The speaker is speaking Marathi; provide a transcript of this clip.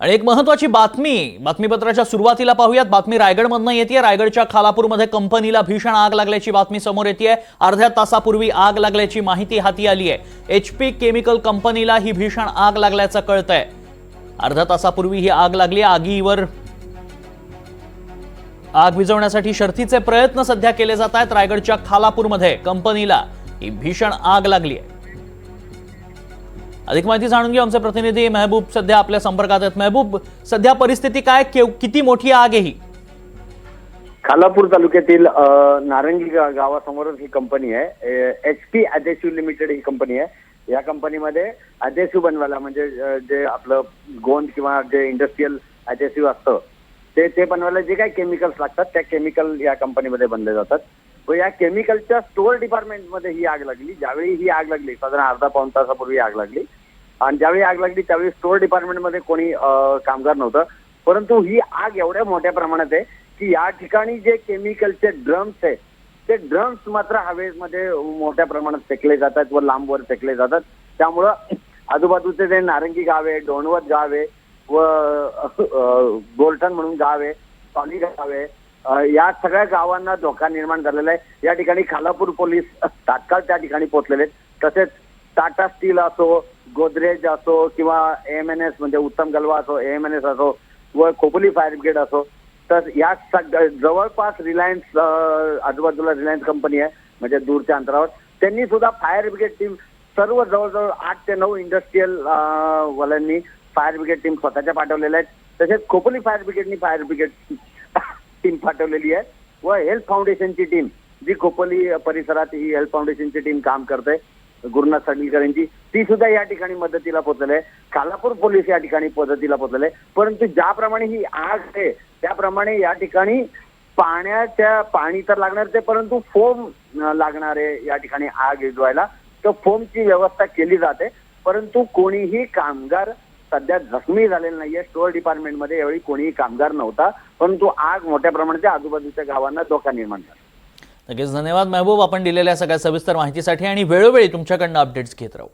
आणि एक महत्वाची बातमी बातमीपत्राच्या सुरुवातीला पाहूयात. बातमी रायगडमधनं येते रायगडच्या खालापूरमध्ये कंपनीला भीषण आग लागल्याची बातमी समोर येते अर्ध्या तासापूर्वी आग लागल्याची माहिती हाती आली आहे एच पी केमिकल कंपनीला ही भीषण आग लागल्याचं कळतंय. अर्ध्या तासापूर्वी ही आग लागली. आगीवर आग विझवण्यासाठी शर्थीचे प्रयत्न सध्या केले जात आहेत. रायगडच्या खालापूरमध्ये कंपनीला ही भीषण आग लागली आहे अधिक माहिती जाणून घेऊ आमचे प्रतिनिधी. मेहबूब सध्या आपल्या संपर्कात आहेत. मेहबूब सध्या परिस्थिती काय? किती मोठी आग आहे ही? खालापूर तालुक्यातील नारंगी गावासमोरच ही कंपनी आहे. एच पी अदेसिव लिमिटेड ही कंपनी आहे. या कंपनीमध्ये अदेसिव बनवायला म्हणजे जे आपलं गोंद किंवा जे इंडस्ट्रीयल अदेसिव असतं ते ते बनवायला जे काही केमिकल्स लागतात त्या केमिकल या कंपनीमध्ये बनले जातात. व या केमिकलच्या स्टोअर डिपार्टमेंटमध्ये ही आग लागली. ज्यावेळी ही आग लागली साधारण अर्धा पाऊण तासापूर्वी आग लागली आणि ज्यावेळी आग लागली त्यावेळी स्टोअर डिपार्टमेंटमध्ये कोणी कामगार नव्हतं. परंतु ही आग एवढ्या मोठ्या प्रमाणात आहे की या ठिकाणी जे केमिकलचे ड्रम्स आहे ते ड्रम्स मात्र हवेमध्ये मोठ्या प्रमाणात फेकले जातात व लांबवर फेकले जातात. त्यामुळं आजूबाजूचे जे नारंगी गाव आहे डोणवत गाव आहे व गोलठण म्हणून गाव आहे टॉली गाव आहे या सगळ्या गावांना धोका निर्माण झालेला आहे. या ठिकाणी खालापूर पोलीस तात्काळ त्या ठिकाणी पोहोचलेले आहेत. तसेच टाटा स्टील असो गोदरेज असो किंवा एम एन एस म्हणजे उत्तम गलवा असो एम एन एस असो व खोपोली फायर ब्रिगेड असो तर या सग जवळपास रिलायन्स आजूबाजूला रिलायन्स कंपनी आहे म्हणजे दूरच्या अंतरावर. त्यांनी सुद्धा फायर ब्रिगेड टीम सर्व जवळजवळ आठ ते नऊ इंडस्ट्रीयल वाल्यांनी फायर ब्रिगेड टीम स्वतःच्या पाठवलेल्या आहेत. तसेच खोपोली फायर ब्रिगेडनी फायर ब्रिगेड टीम पाठवलेली आहे. व हेल्थ फाउंडेशनची टीम जी खोपोली परिसरात ही हेल्थ फाउंडेशनची टीम काम करते गुरुनाथ सडीलकर यांची ती सुद्धा या ठिकाणी मदतीला पोहोचलेली आहे. खालापूर पोलीस या ठिकाणी मदतीला पोहोचलेले आहे. परंतु ज्याप्रमाणे ही आग आहे त्याप्रमाणे या ठिकाणी पाण्याच्या पाणी तर लागणार ते परंतु फोम लागणार आहे या ठिकाणी आग विजवायला तर फोमची व्यवस्था केली जाते. परंतु कोणीही कामगार सध्या जखमी झालेला नाहीये. स्टोअर डिपार्टमेंटमध्ये यावेळी कोणीही कामगार नव्हता. परंतु आग मोठ्या प्रमाणाच्या आजूबाजूच्या गावांना धोका निर्माण झाला. नक्कीच धन्यवाद महबूब आपण दिलेल्या सगळ्या सविस्तर माहितीसाठी आणि वेळोवेळी तुमच्याकडनं अपडेट्स घेत राहू.